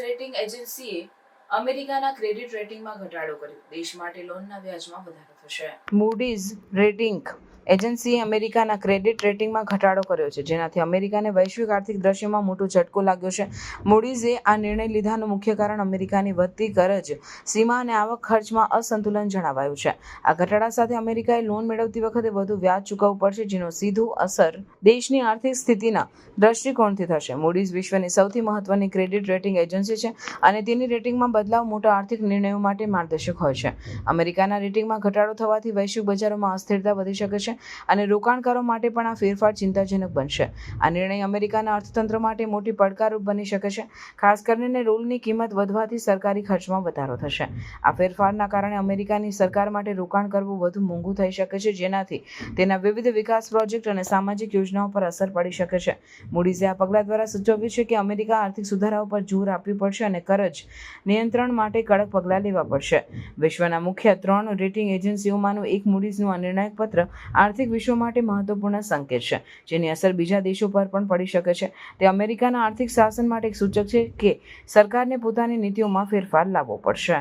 Rating એજન્સીએ અમેરિકાના credit રેટિંગમાં ઘટાડો કર્યો. દેશ માટે લોનના વ્યાજમાં વધારો થશે. મૂડીઝ રેટિંગ એજન્સીએ અમેરિકાના ક્રેડિટ રેટિંગમાં ઘટાડો કર્યો છે, જેનાથી અમેરિકાને વૈશ્વિક આર્થિક દ્રશ્યમાં મોટો ઝટકો લાગ્યો છે. મૂડીઝે આ નિર્ણય લીધાનું મુખ્ય કારણ અમેરિકાની વધતી કરજ સીમા અને આવક ખર્ચમાં અસંતુલન જણાવાયું છે. આ ઘટાડા સાથે અમેરિકાએ લોન મેળવતી વખતે વધુ વ્યાજ ચૂકવવું પડશે, જેનો સીધું અસર દેશની આર્થિક સ્થિતિના દ્રષ્ટિકોણથી થશે. મૂડીઝ વિશ્વની સૌથી મહત્વની ક્રેડિટ રેટિંગ એજન્સી છે અને તેની રેટિંગમાં બદલાવ મોટા આર્થિક નિર્ણયો માટે માર્ગદર્શક હોય છે. અમેરિકાના રેટિંગમાં ઘટાડો થવાથી વૈશ્વિક બજારોમાં અસ્થિરતા વધી શકે છે અને રોકાણકારો માટે પણ આ ફેરફાર ચિંતાજનક બનશે. આ નિર્ણય અમેરિકાના અર્થતંત્ર માટે મોટી પડકારરૂપ બની શકે છે. ખાસ કરીને રોલની કિંમત વધવાથી સરકારી ખર્ચમાં વધારો થશે. આ ફેરફારના કારણે અમેરિકાની સરકાર માટે રોકાણ કરવું વધુ મોંઘું થઈ શકે છે, જેનાથી તેના વિવિધ વિકાસ પ્રોજેક્ટ અને સામાજિક યોજનાઓ પર અસર પડી શકે છે. મૂડીઝે આ પગલાં દ્વારા સૂચવ્યું છે કે અમેરિકા આર્થિક સુધારાઓ પર જોર આપવી પડશે અને કરજ નિયંત્રણ માટે કડક પગલાં લેવા પડશે. વિશ્વના મુખ્ય ત્રણ રેટિંગ એજન્સીઓમાંનું એક મૂડીઝનું આ નિર્ણાયક પત્ર આર્થિક વિશ્વ માટે મહત્વપૂર્ણ સંકેત છે, જેની અસર બીજા દેશો પર પણ પડી શકે છે. તે અમેરિકાના આર્થિક શાસન માટે એક સૂચક છે કે સરકારને પોતાની નીતિઓમાં ફેરફાર લાવવો પડશે.